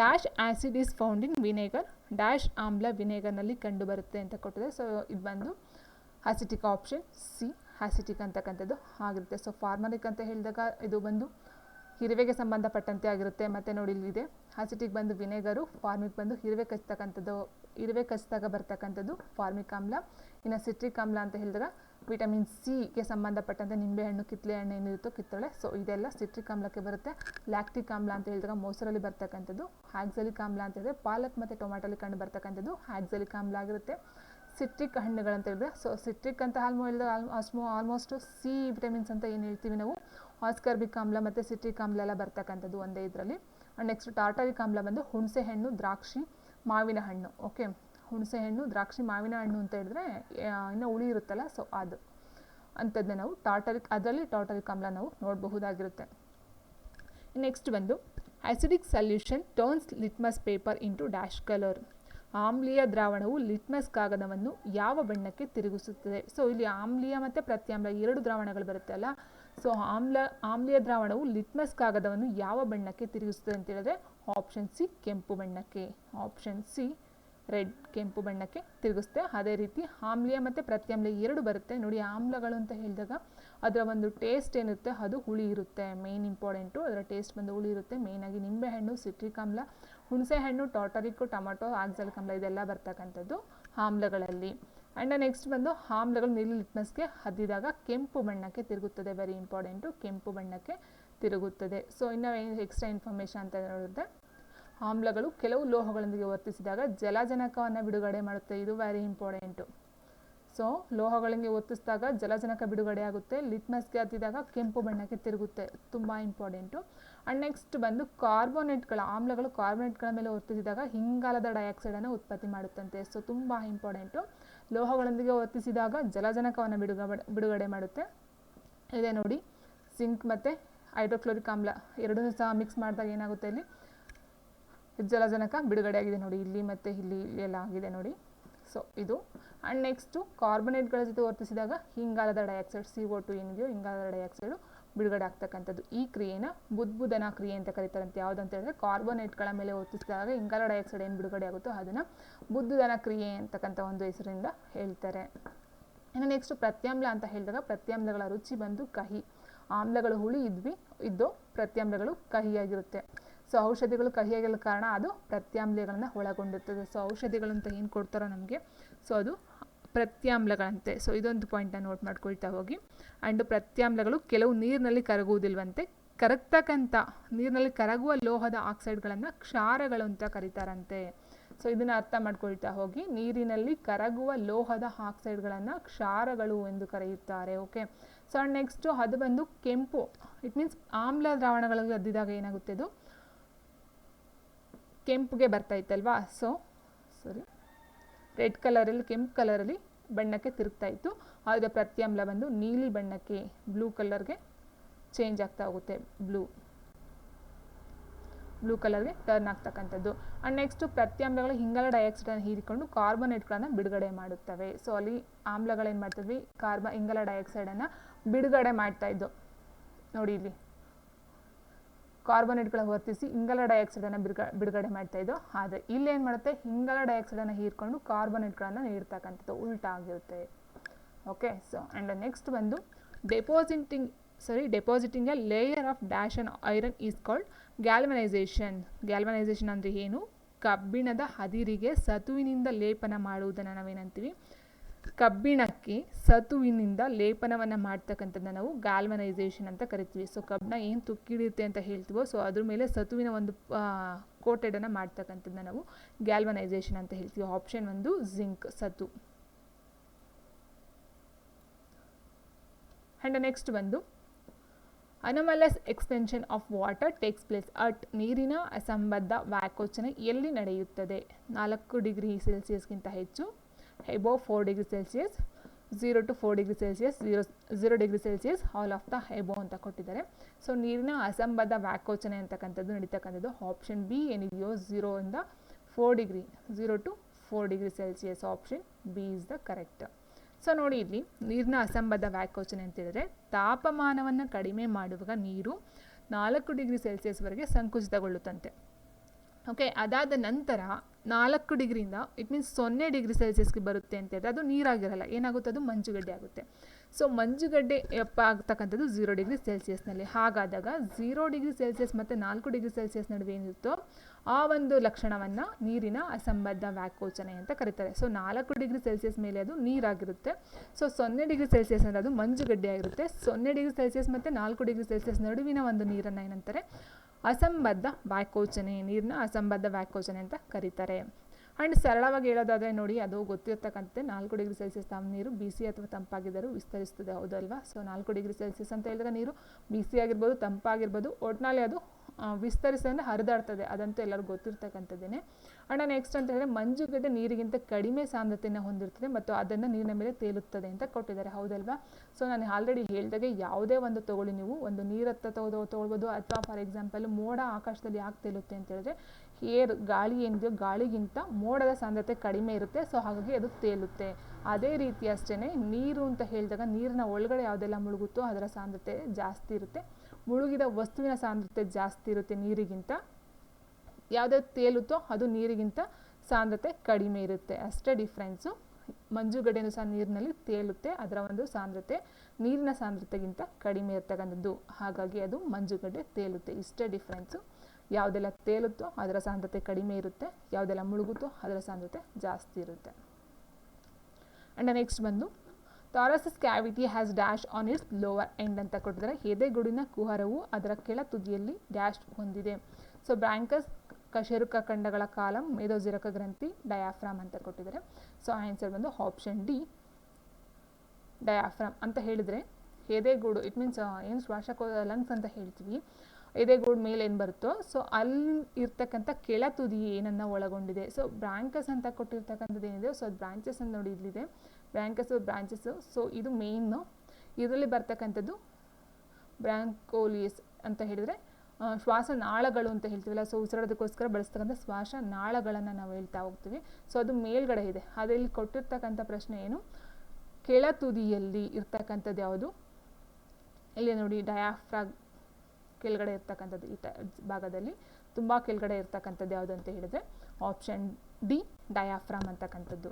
dash acid is found in vinegar dash ಆಮ್ಲ ವಿನೇಗರ್ನಲ್ಲಿ ಕಂಡುಬರುತ್ತೆ ಅಂತ ಕೊಟ್ಟಿದೆ. ಸೊ ಇದು ಬಂದು ಆಸಿಟಿಕ್ ಆಪ್ಷನ್ ಸಿ ಆಸಿಟಿಕ್ ಅಂತಕ್ಕಂಥದ್ದು ಆಗಿರುತ್ತೆ. ಸೊ ಫಾರ್ಮಲಿಕ್ ಅಂತ ಹೇಳಿದಾಗ ಇದು ಬಂದು ಇರುವೆಗೆ ಸಂಬಂಧಪಟ್ಟಂತೆ ಆಗಿರುತ್ತೆ. ಮತ್ತು ನೋಡಿ ಇಲ್ಲಿದೆ ಆಸಿಟಿಕ್ ಬಂದು ವಿನೆಗರು ಫಾರ್ಮಿಕ್ ಬಂದು ಇರುವೆ ಕಚ್ತಕ್ಕಂಥದ್ದು ಇರುವೆ ಕಚ್ಚಿದಾಗ ಬರ್ತಕ್ಕಂಥದ್ದು ಫಾರ್ಮಿಕ್ ಆಮ್ಲ ಇನ್ನು ಸಿಟ್ರಿಕ್ ಆಮ್ಲ ಅಂತ ಹೇಳಿದಾಗ ವಿಟಮಿನ್ ಸಿಗೆ ಸಂಬಂಧಪಟ್ಟಂತೆ ನಿಂಬೆಹಣ್ಣು ಕಿತ್ತಳೆ ಹಣ್ಣು ಏನಿರುತ್ತೋ ಕಿತ್ತಳೆ. ಸೊ ಇದೆಲ್ಲ ಸಿಟ್ರಿಕ್ ಆಮ್ಲಕ್ಕೆ ಬರುತ್ತೆ. ಲ್ಯಾಕ್ಟಿಕ್ ಆಮ್ಲ ಅಂತ ಹೇಳಿದಾಗ ಮೊಸರಲ್ಲಿ ಬರ್ತಕ್ಕಂಥದ್ದು. ಹ್ಯಾಕ್ಸಲಿಕ್ ಆಮ್ಲ ಅಂತ ಹೇಳಿದ್ರೆ ಪಾಲಕ್ ಮತ್ತು ಟೊಮ್ಯಾಟೊಲಿ ಕಂಡು ಬರ್ತಕ್ಕಂಥದ್ದು. ಹ್ಯಾಕ್ಸಲಿಕ್ ಆಮ್ಲ ಆಗಿರುತ್ತೆ. ಸಿಟ್ರಿಕ್ ಹಣ್ಣುಗಳಂತ ಹೇಳಿದ್ರೆ ಸೊ ಸಿಟ್ರಿಕ್ ಅಂತ ಆಲ್ಮೋ ಹೇಳಿದಾಗ ಆಲ್ಮೋ ಆಲ್ಮೋಸ್ಟು ಸಿ ವಿಟಮಿನ್ಸ್ ಅಂತ ಏನು ಹೇಳ್ತೀವಿ ನಾವು. ಆಸ್ಕರ್ಬಿಕ್ ಆಮ್ಲ ಮತ್ತು ಸಿಟ್ರಿಕ್ ಆಮ್ಲ ಎಲ್ಲ ಬರ್ತಕ್ಕಂಥದ್ದು ಒಂದೇ ಇದರಲ್ಲಿ. ನೆಕ್ಸ್ಟ್ ಟಾರ್ಟಾರಿಕ್ ಆಮ್ಲ ಬಂದು ಹುಣಸೆ ಹಣ್ಣು, ದ್ರಾಕ್ಷಿ, ಮಾವಿನ ಹಣ್ಣು. ಓಕೆ ಹುಣಸೆ ಹಣ್ಣು, ದ್ರಾಕ್ಷಿ ಮಾವಿನ ಹಣ್ಣು ಅಂತ ಹೇಳಿದ್ರೆ ಇನ್ನು ಹುಳಿ ಇರುತ್ತಲ್ಲ ಸೊ ಅದು. ಅಂಥದ್ದನ್ನ ನಾವು ಟಾಟರಿಕ್ ಅದರಲ್ಲಿ ಟಾಟರಿಕ್ ಆಮ್ಲ ನಾವು ನೋಡಬಹುದಾಗಿರುತ್ತೆ. ನೆಕ್ಸ್ಟ್ ಬಂದು acidic solution turns litmus paper into dash colour ಆಮ್ಲೀಯ ದ್ರಾವಣವು ಲಿಟ್ಮಸ್ ಕಾಗದವನ್ನು ಯಾವ ಬಣ್ಣಕ್ಕೆ ತಿರುಗಿಸುತ್ತದೆ? ಸೊ ಇಲ್ಲಿ ಆಮ್ಲೀಯ ಮತ್ತು ಪ್ರತ್ಯಾಮ್ಲ ಎರಡು ದ್ರಾವಣಗಳು ಬರುತ್ತೆ ಅಲ್ಲ? ಸೊ ಆಮ್ಲ, ಆಮ್ಲೀಯ ದ್ರಾವಣವು ಲಿಟ್ಮಸ್ ಕಾಗದವನ್ನು ಯಾವ ಬಣ್ಣಕ್ಕೆ ತಿರುಗಿಸುತ್ತದೆ ಅಂತ ಹೇಳಿದ್ರೆ ಆಪ್ಷನ್ ಸಿ ಕೆಂಪು ಬಣ್ಣಕ್ಕೆ. ಆಪ್ಷನ್ ಸಿ ರೆಡ್ ಕೆಂಪು ಬಣ್ಣಕ್ಕೆ ತಿರುಗಿಸುತ್ತೆ. ಅದೇ ರೀತಿ ಆಮ್ಲೀಯ ಮತ್ತು ಪ್ರತ್ಯಾಮ್ಲ ಎರಡು ಬರುತ್ತೆ. ನೋಡಿ ಆಮ್ಲಗಳು ಅಂತ ಹೇಳಿದಾಗ ಅದರ ಒಂದು ಟೇಸ್ಟ್ ಏನಿರುತ್ತೆ, ಅದು ಹುಳಿ ಇರುತ್ತೆ. ಮೇನ್ ಇಂಪಾರ್ಟೆಂಟು ಅದರ ಟೇಸ್ಟ್ ಬಂದು ಹುಳಿ ಇರುತ್ತೆ. ಮೇಯ್ನಾಗಿ ನಿಂಬೆಹಣ್ಣು ಸಿಟ್ರಿಕ್ ಆಮ್ಲ, ಹುಣಸೆಹಣ್ಣು ಟಾಟರಿಕ್ಕು ಟೊಮೊಟೊ ಆಕ್ಸಲಿಕ್ ಆಮ್ಲ ಇದೆಲ್ಲ ಬರ್ತಕ್ಕಂಥದ್ದು ಆಮ್ಲಗಳಲ್ಲಿ. ಆ್ಯಂಡ್ ನೆಕ್ಸ್ಟ್ ಬಂದು ಆಮ್ಲಗಳು ನೀಲಿ ಲಿಟ್ಮಸ್ಗೆ ಹದ್ದಿದಾಗ ಕೆಂಪು ಬಣ್ಣಕ್ಕೆ ತಿರುಗುತ್ತದೆ. ವೆರಿ ಇಂಪಾರ್ಟೆಂಟು ಕೆಂಪು ಬಣ್ಣಕ್ಕೆ ತಿರುಗುತ್ತದೆ. ಸೊ ಇನ್ನೂ ಎಕ್ಸ್ಟ್ರಾ ಇನ್ಫಾರ್ಮೇಷನ್ ಅಂತ ನೋಡಿದ್ರೆ ಆಮ್ಲಗಳು ಕೆಲವು ಲೋಹಗಳೊಂದಿಗೆ ವರ್ತಿಸಿದಾಗ ಜಲಜನಕವನ್ನು ಬಿಡುಗಡೆ ಮಾಡುತ್ತೆ. ಇದು ವೆರಿ ಇಂಪಾರ್ಟೆಂಟು ಸೊ ಲೋಹಗಳಿಗೆ ಒತ್ತಿಸಿದಾಗ ಜಲಜನಕ ಬಿಡುಗಡೆ ಆಗುತ್ತೆ. ಲಿಟ್ಮಸ್ಗೆ ಹತ್ತಿದಾಗ ಕೆಂಪು ಬಣ್ಣಕ್ಕೆ ತಿರುಗುತ್ತೆ. ತುಂಬ ಇಂಪಾರ್ಟೆಂಟು ಆ್ಯಂಡ್ ನೆಕ್ಸ್ಟ್ ಬಂದು ಕಾರ್ಬೋನೇಟ್ಗಳ ಆಮ್ಲಗಳು ಕಾರ್ಬೋನೇಟ್ಗಳ ಮೇಲೆ ವರ್ತಿಸಿದಾಗ ಹಿಂಗಾಲದ ಡೈಆಕ್ಸೈಡನ್ನು ಉತ್ಪತ್ತಿ ಮಾಡುತ್ತಂತೆ. ಸೊ ತುಂಬ ಇಂಪಾರ್ಟೆಂಟು ಲೋಹಗಳೊಂದಿಗೆ ವರ್ತಿಸಿದಾಗ ಜಲಜನಕವನ್ನು ಬಿಡುಗಡೆ ಬಿಡುಗಡೆ ಮಾಡುತ್ತೆ. ಇದೆ ನೋಡಿ ಸಿಂಕ್ ಮತ್ತು ಹೈಡ್ರೋಕ್ಲೋರಿಕ್ ಆಮ್ಲ ಎರಡೂ ಸಹ ಮಿಕ್ಸ್ ಮಾಡಿದಾಗ ಏನಾಗುತ್ತೆ ಇಲ್ಲಿ? ಜಲಜನಕ ಬಿಡುಗಡೆ ಆಗಿದೆ ನೋಡಿ. ಇಲ್ಲಿ ಮತ್ತು ಇಲ್ಲಿ ಇಲ್ಲಿ ಎಲ್ಲ ಆಗಿದೆ ನೋಡಿ. ಸೊ ಇದು. ಆ್ಯಂಡ್ ನೆಕ್ಸ್ಟು ಕಾರ್ಬನೇಟ್ಗಳ ಜೊತೆ ವರ್ತಿಸಿದಾಗ ಇಂಗಾಲದ ಡೈಆಕ್ಸೈಡ್ ಸಿ ಒ ಟು ಏನಿದೆಯೋ ಇಂಗಾಲದ ಡೈಆಕ್ಸೈಡು ಬಿಡುಗಡೆ ಆಗ್ತಕ್ಕಂಥದ್ದು. ಈ ಕ್ರಿಯೆನ ಬುದ್ಬುದನ ಕ್ರಿಯೆ ಅಂತ ಕರೀತಾರಂತೆ. ಯಾವುದಂತ ಹೇಳಿದ್ರೆ ಕಾರ್ಬೊನೇಟ್ಗಳ ಮೇಲೆ ವರ್ತಿಸಿದಾಗ ಇಂಗಾಲ ಡೈಆಕ್ಸೈಡ್ ಏನು ಬಿಡುಗಡೆ ಆಗುತ್ತೋ ಅದನ್ನು ಬುದ್ಧುದನ ಕ್ರಿಯೆ ಅಂತಕ್ಕಂಥ ಒಂದು ಹೆಸರಿಂದ ಹೇಳ್ತಾರೆ. ಇನ್ನು ನೆಕ್ಸ್ಟ್ ಪ್ರತ್ಯಾಮ್ಲ ಅಂತ ಹೇಳಿದಾಗ ಪ್ರತ್ಯಾಮ್ಲಗಳ ರುಚಿ ಬಂದು ಕಹಿ. ಆಮ್ಲಗಳು ಹುಳಿ ಇದ್ವಿ, ಇದ್ದು ಪ್ರತ್ಯಾಮ್ಲಗಳು ಕಹಿಯಾಗಿರುತ್ತೆ. ಸೊ ಔಷಧಿಗಳು ಕಹಿಯಾಗಲು ಕಾರಣ ಅದು ಪ್ರತ್ಯಾಮ್ಲಗಳನ್ನು ಒಳಗೊಂಡಿರ್ತದೆ. ಸೊ ಔಷಧಿಗಳು ಅಂತ ಏನು ಕೊಡ್ತಾರೋ ನಮಗೆ ಸೊ ಅದು ಪ್ರತ್ಯಾಮ್ಲಗಳಂತೆ. ಸೊ ಇದೊಂದು ಪಾಯಿಂಟ್ನ ನೋಟ್ ಮಾಡ್ಕೊಳ್ತಾ ಹೋಗಿ. ಆ್ಯಂಡ್ ಪ್ರತ್ಯಾಮ್ಲಗಳು ಕೆಲವು ನೀರಿನಲ್ಲಿ ಕರಗುವುದಿಲ್ವಂತೆ. ಕರಗ್ತಕ್ಕಂಥ, ನೀರಿನಲ್ಲಿ ಕರಗುವ ಲೋಹದ ಆಕ್ಸೈಡ್ಗಳನ್ನು ಕ್ಷಾರಗಳು ಅಂತ ಕರೀತಾರಂತೆ. ಸೊ ಇದನ್ನು ಅರ್ಥ ಮಾಡ್ಕೊಳ್ತಾ ಹೋಗಿ. ನೀರಿನಲ್ಲಿ ಕರಗುವ ಲೋಹದ ಆಕ್ಸೈಡ್ಗಳನ್ನು ಕ್ಷಾರಗಳು ಎಂದು ಕರೆಯುತ್ತಾರೆ. ಓಕೆ ಸೊ ನೆಕ್ಸ್ಟು ಅದು ಬಂದು ಕೆಂಪು. ಇಟ್ ಮೀನ್ಸ್ ಆಮ್ಲ ದ್ರಾವಣಗಳಲ್ಲಿ ಅದ್ದಿದಾಗ ಏನಾಗುತ್ತೆ ಅದು ಕೆಂಪುಗೆ ಬರ್ತಾ ಇತ್ತಲ್ವಾ? ಸೊ ಸಾರಿ ರೆಡ್ ಕಲರಲ್ಲಿ ಕೆಂಪು ಕಲರಲ್ಲಿ ಬಣ್ಣಕ್ಕೆ ತಿರುಗ್ತಾ ಇತ್ತು. ಆದರೆ ಪ್ರತ್ಯಾಮ್ಲ ಬಂದು ನೀಲಿ ಬಣ್ಣಕ್ಕೆ ಬ್ಲೂ ಕಲರ್ಗೆ ಚೇಂಜ್ ಆಗ್ತಾ ಹೋಗುತ್ತೆ ಬ್ಲೂ ಬ್ಲೂ ಕಲರ್ಗೆ ಟರ್ನ್ ಆಗ್ತಕ್ಕಂಥದ್ದು. ಆ್ಯಂಡ್ ನೆಕ್ಸ್ಟು ಪ್ರತ್ಯಾಮ್ಲಗಳು ಇಂಗಾಲ ಡೈಆಕ್ಸೈಡನ್ನು ಹೀರಿಕೊಂಡು ಕಾರ್ಬೋನೇಟ್ಗಳನ್ನು ಬಿಡುಗಡೆ ಮಾಡುತ್ತವೆ. ಸೊ ಅಲ್ಲಿ ಆಮ್ಲಗಳೇನು ಮಾಡ್ತಿದ್ವಿ? ಕಾರ್ಬ ಇಂಗಾಲ ಡೈಆಕ್ಸೈಡನ್ನು ಬಿಡುಗಡೆ ಮಾಡ್ತಾ ಇದ್ದು. ನೋಡಿ ಇಲ್ಲಿ. ಕಾರ್ಬನೇಟ್ಗಳ ಹೊರತಿಸಿ ಇಂಗಾಲ ಡೈಆಕ್ಸೈಡನ್ನು ಬಿಡುಗ, ಬಿಡುಗಡೆ ಮಾಡ್ತಾ ಇದ್ದು ಆದರೆ ಇಲ್ಲಿ ಏನು ಮಾಡುತ್ತೆ? ಇಂಗಾಲ ಡೈಆಕ್ಸೈಡನ್ನು ಹೀರ್ಕೊಂಡು ಕಾರ್ಬನೇಟ್ಗಳನ್ನು ನೀಡ್ತಕ್ಕಂಥದ್ದು ಉಲ್ಟಾ ಆಗಿರುತ್ತೆ. ಓಕೆ ಸೊ ಆ್ಯಂಡ್ ನೆಕ್ಸ್ಟ್ ಬಂದು depositing sorry depositing a layer of dash and iron is called galvanisation galvanisation ಅಂದರೆ ಏನು? ಕಬ್ಬಿಣದ ಹದಿರಿಗೆ ಸತುವಿನಿಂದ ಲೇಪನ ಮಾಡುವುದನ್ನು ನಾವೇನಂತೀವಿ? ಕಬ್ಬಿಣಕ್ಕೆ ಸತುವಿನಿಂದ ಲೇಪನವನ್ನು ಮಾಡ್ತಕ್ಕಂಥದ್ದನ್ನ ನಾವು ಗ್ಯಾಲ್ವನೈಸೇಷನ್ ಅಂತ ಕರಿತೀವಿ. ಸೊ ಕಬ್ಬಿಣ ಏನು ತುಕ್ಕಿಡಿಯುತ್ತೆ ಅಂತ ಹೇಳ್ತೀವೋ ಸೊ ಅದ್ರ ಮೇಲೆ ಸತುವಿನ ಒಂದು ಕೋಟೆಡನ್ನು ಮಾಡ್ತಕ್ಕಂಥದ್ದನ್ನ ನಾವು ಗ್ಯಾಲ್ವನೈಸೇಷನ್ ಅಂತ ಹೇಳ್ತೀವಿ. ಆಪ್ಷನ್ ಒಂದು ಜಿಂಕ್ ಸತು. ಆ್ಯಂಡ್ ನೆಕ್ಸ್ಟ್ ಬಂದು anomalous extension of water takes place at ನೀರಿನ ಅಸಂಬದ್ಧ ವ್ಯಾಕೋಚನೆ ಎಲ್ಲಿ ನಡೆಯುತ್ತದೆ? ನಾಲ್ಕು ಡಿಗ್ರಿ ಸೆಲ್ಸಿಯಸ್ಗಿಂತ ಹೆಚ್ಚು above four degree Celsius 0 to four degree Celsius zero zero degree Celsius all of the above ಅಂತ ಕೊಟ್ಟಿದ್ದಾರೆ. ಸೊ ನೀರಿನ ಅಸಂಬದ್ಧ ವ್ಯಾಕೋಚನೆ ಅಂತಕ್ಕಂಥದ್ದು ನಡೀತಕ್ಕಂಥದ್ದು. ಆಪ್ಷನ್ ಬಿ ಏನಿದೆಯೋ ಝೀರೋಯಿಂದ four degree zero to four degree Celsius option B is the correct so ನೋಡಿ ಇಲ್ಲಿ ನೀರಿನ ಅಸಂಬದ್ಧ ವ್ಯಾಕೋಚನೆ ಅಂತ ಹೇಳಿದ್ರೆ ತಾಪಮಾನವನ್ನು ಕಡಿಮೆ ಮಾಡುವಾಗ ನೀರು ನಾಲ್ಕು ಡಿಗ್ರಿ ಸೆಲ್ಸಿಯಸ್ವರೆಗೆ ಸಂಕುಚಿತಗೊಳ್ಳುತ್ತಂತೆ. ಓಕೆ ಅದಾದ ನಂತರ ನಾಲ್ಕು ಡಿಗ್ರಿಯಿಂದ ಇಟ್ ಮೀನ್ಸ್ ಸೊನ್ನೆ ಡಿಗ್ರಿ ಸೆಲ್ಸಿಯಸ್ಗೆ ಬರುತ್ತೆ ಅಂತ ಹೇಳಿದ್ರೆ ಅದು ನೀರಾಗಿರಲ್ಲ. ಏನಾಗುತ್ತೆ? ಅದು ಮಂಜುಗಡ್ಡೆ ಆಗುತ್ತೆ. ಸೊ ಮಂಜುಗಡ್ಡೆ ಎಪ್ಪ ಆಗ್ತಕ್ಕಂಥದ್ದು ಝೀರೋ ಡಿಗ್ರಿ ಸೆಲ್ಸಿಯಸ್ನಲ್ಲಿ ಹಾಗಾದಾಗ ಝೀರೋ ಡಿಗ್ರಿ ಸೆಲ್ಸಿಯಸ್ ಮತ್ತು ನಾಲ್ಕು ಡಿಗ್ರಿ ಸೆಲ್ಸಿಯಸ್ ನಡುವೆ ಏನಿರುತ್ತೋ ಆ ಒಂದು ಲಕ್ಷಣವನ್ನು ನೀರಿನ ಅಸಂಬದ್ಧ ವ್ಯಾಕೋಚನೆ ಅಂತ ಕರೀತಾರೆ. ಸೊ ನಾಲ್ಕು ಡಿಗ್ರಿ ಸೆಲ್ಸಿಯಸ್ ಮೇಲೆ ಅದು ನೀರಾಗಿರುತ್ತೆ. ಸೊ ಸೊನ್ನೆ ಡಿಗ್ರಿ ಸೆಲ್ಸಿಯಸ್ ಅಂದರೆ ಅದು ಮಂಜುಗಡ್ಡೆ ಆಗಿರುತ್ತೆ. ಸೊನ್ನೆ ಡಿಗ್ರಿ ಸೆಲ್ಸಿಯಸ್ ಮತ್ತು ನಾಲ್ಕು ಡಿಗ್ರಿ ಸೆಲ್ಸಿಯಸ್ ನಡುವಿನ ಒಂದು ನೀರನ್ನು ಏನಂತಾರೆ? ಅಸಂಬದ್ಧ ವ್ಯಾಕೋಚನೆ ನೀರನ್ನ ಅಸಂಬದ್ಧ ವ್ಯಾಕೋಚನೆ ಅಂತ ಕರೀತಾರೆ. ಆ್ಯಂಡ್ ಸರಳವಾಗಿ ಹೇಳೋದಾದರೆ ನೋಡಿ, ಅದು ಗೊತ್ತಿರ್ತಕ್ಕಂಥ ನಾಲ್ಕು ಡಿಗ್ರಿ ಸೆಲ್ಸಿಯಸ್ ತಮ್ಮ ನೀರು ಬಿಸಿ ಅಥವಾ ತಂಪಾಗಿದ್ದರೂ ವಿಸ್ತರಿಸ್ತದೆ, ಹೌದಲ್ವಾ? ಸೊ ನಾಲ್ಕು ಡಿಗ್ರಿ ಸೆಲ್ಸಿಯಸ್ ಅಂತ ಹೇಳಿದ್ರೆ ನೀರು ಬಿಸಿ ಆಗಿರ್ಬೋದು, ತಂಪಾಗಿರ್ಬೋದು ಒಟ್ಟಿನಲ್ಲಿ ಅದು ವಿಸ್ತರಿಸೋದ್ರೆ ಹರಿದಾಡ್ತದೆ. ಅದಂತೂ ಎಲ್ಲರಿಗೂ ಗೊತ್ತಿರ್ತಕ್ಕಂಥದ್ದೇನೆ. ಆ್ಯಂಡ್ ನೆಕ್ಸ್ಟ್ ಅಂತ ಹೇಳಿದ್ರೆ ಮಂಜುಗಡ್ಡೆ ನೀರಿಗಿಂತ ಕಡಿಮೆ ಸಾಂದ್ರತೆಯನ್ನು ಹೊಂದಿರ್ತದೆ ಮತ್ತು ಅದನ್ನು ನೀರಿನ ಮೇಲೆ ತೇಲುತ್ತದೆ ಅಂತ ಕೊಟ್ಟಿದ್ದಾರೆ. ಹೌದಲ್ವಾ? ಸೊ ನಾನು ಆಲ್ರೆಡಿ ಹೇಳಿದಾಗೆ ಯಾವುದೇ ಒಂದು ತೊಗೊಳ್ಳಿ ನೀವು. ಒಂದು ನೀರತ್ತ ತಗೋ, ತೊಗೊಳ್ಬೋದು ಅಥವಾ ಫಾರ್ ಎಕ್ಸಾಂಪಲ್ ಮೋಡ ಆಕಾಶದಲ್ಲಿ ಯಾಕೆ ತೇಲುತ್ತೆ ಅಂತ ಹೇಳಿದ್ರೆ ಏರ್ ಗಾಳಿ ಏನಿದೆಯೋ ಗಾಳಿಗಿಂತ ಮೋಡದ ಸಾಂದ್ರತೆ ಕಡಿಮೆ ಇರುತ್ತೆ. ಸೊ ಹಾಗಾಗಿ ಅದು ತೇಲುತ್ತೆ. ಅದೇ ರೀತಿ ಅಷ್ಟೇ ನೀರು ಅಂತ ಹೇಳಿದಾಗ ನೀರಿನ ಒಳಗಡೆ ಯಾವುದೆಲ್ಲ ಮುಳುಗುತ್ತೋ ಅದರ ಸಾಂದ್ರತೆ ಜಾಸ್ತಿ ಇರುತ್ತೆ. ಮುಳುಗಿದ ವಸ್ತುವಿನ ಸಾಂದ್ರತೆ ಜಾಸ್ತಿ ಇರುತ್ತೆ ನೀರಿಗಿಂತ. ಯಾವುದ್ಯಾವ್ದು ತೇಲುತ್ತೋ ಅದು ನೀರಿಗಿಂತ ಸಾಂದ್ರತೆ ಕಡಿಮೆ ಇರುತ್ತೆ. ಅಷ್ಟೇ ಡಿಫ್ರೆನ್ಸು ಮಂಜುಗಡ್ಡೆನೂ ಸಹ ನೀರಿನಲ್ಲಿ ತೇಲುತ್ತೆ. ಅದರ ಒಂದು ಸಾಂದ್ರತೆ ನೀರಿನ ಸಾಂದ್ರತೆಗಿಂತ ಕಡಿಮೆ ಇರ್ತಕ್ಕಂಥದ್ದು. ಹಾಗಾಗಿ ಅದು ಮಂಜುಗಡ್ಡೆ ತೇಲುತ್ತೆ. ಇಷ್ಟೇ ಡಿಫ್ರೆನ್ಸು ಯಾವುದೆಲ್ಲ ತೇಲುತ್ತೋ ಅದರ ಸಾಂದ್ರತೆ ಕಡಿಮೆ ಇರುತ್ತೆ. ಯಾವುದೆಲ್ಲ ಮುಳುಗುತ್ತೋ ಅದರ ಸಾಂದ್ರತೆ ಜಾಸ್ತಿ ಇರುತ್ತೆ. ಆ್ಯಂಡ್ ನೆಕ್ಸ್ಟ್ ಬಂದು, thoracic cavity has dash on its lower end ಅಂತ ಕೊಟ್ಟಿದ್ದಾರೆ. ಎದೆಗುಡಿನ ಕುಹರವು ಅದರ ಕೆಳ ತುದಿಯಲ್ಲಿ ಡ್ಯಾಶ್ ಹೊಂದಿದೆ. ಸೊ ಬ್ರ್ಯಾಂಕಸ್ ಕಶೇರುಕ ಖಂಡಗಳ ಕಾಲಂ ಮೇಧೋಜಿರಕ ಗ್ರಂಥಿ ಡಯಾಫ್ರಾಮ್ ಅಂತ ಕೊಟ್ಟಿದ್ದಾರೆ. ಸೊ ಆನ್ಸರ್ ಬಂದು ಆಪ್ಷನ್ ಡಿ ಡಯಾಫ್ರಾಮ್ ಅಂತ ಹೇಳಿದರೆ, ಎದೆಗೂಡು ಇಟ್ ಮೀನ್ಸ್ ಏನು ಶ್ವಾಸಕೋಶ ಲಂಗ್ಸ್ ಅಂತ ಹೇಳ್ತೀವಿ, ಎದೆಗೂಡು ಮೇಲೆ ಏನು ಬರುತ್ತೋ ಸೊ ಅಲ್ಲಿ ಇರ್ತಕ್ಕಂಥ ಕೆಳ ತುದಿ ಏನನ್ನು ಒಳಗೊಂಡಿದೆ. ಸೊ ಬ್ರಾಂಕಸ್ ಅಂತ ಕೊಟ್ಟಿರ್ತಕ್ಕಂಥದ್ದು ಏನಿದೆ ಸೊ ಅದು ಬ್ರಾಂಚಸ್ ಅಂತ ನೋಡಿ ಇಲ್ಲಿದೆ. ಬ್ರಾಂಕಸ್ ಬ್ರಾಂಚಸ್ಸು ಸೊ ಇದು ಮೇಯ್ನು ಇದರಲ್ಲಿ ಬರ್ತಕ್ಕಂಥದ್ದು ಬ್ರಾಂಕೋಲಿಯಸ್ ಅಂತ ಹೇಳಿದರೆ ಶ್ವಾಸನಾಳಗಳು ಅಂತ ಹೇಳ್ತೀವಲ್ಲ ಸೊ ಉಸಿರಾಡೋದಕ್ಕೋಸ್ಕರ ಬಳಸ್ತಕ್ಕಂಥ ಶ್ವಾಸನಾಳಗಳನ್ನು ನಾವು ಹೇಳ್ತಾ ಹೋಗ್ತೀವಿ. ಸೊ ಅದು ಮೇಲ್ಗಡೆ ಇದೆ. ಅದರಲ್ಲಿ ಕೊಟ್ಟಿರ್ತಕ್ಕಂಥ ಪ್ರಶ್ನೆ ಏನು? ಕೆಳ ತುದಿಯಲ್ಲಿ ಇರ್ತಕ್ಕಂಥದ್ದು ಯಾವುದು? ಇಲ್ಲಿ ನೋಡಿ ಡಯಾಫ್ರಾಗ್ ಕೆಳಗಡೆ ಇರ್ತಕ್ಕಂಥದ್ದು ಈ ಭಾಗದಲ್ಲಿ. ತುಂಬ ಕೆಳಗಡೆ ಇರ್ತಕ್ಕಂಥದ್ದು ಯಾವುದು ಅಂತ ಹೇಳಿದ್ರೆ ಆಪ್ಷನ್ ಡಿ ಡಯಾಫ್ರಾಮ್ ಅಂತಕ್ಕಂಥದ್ದು.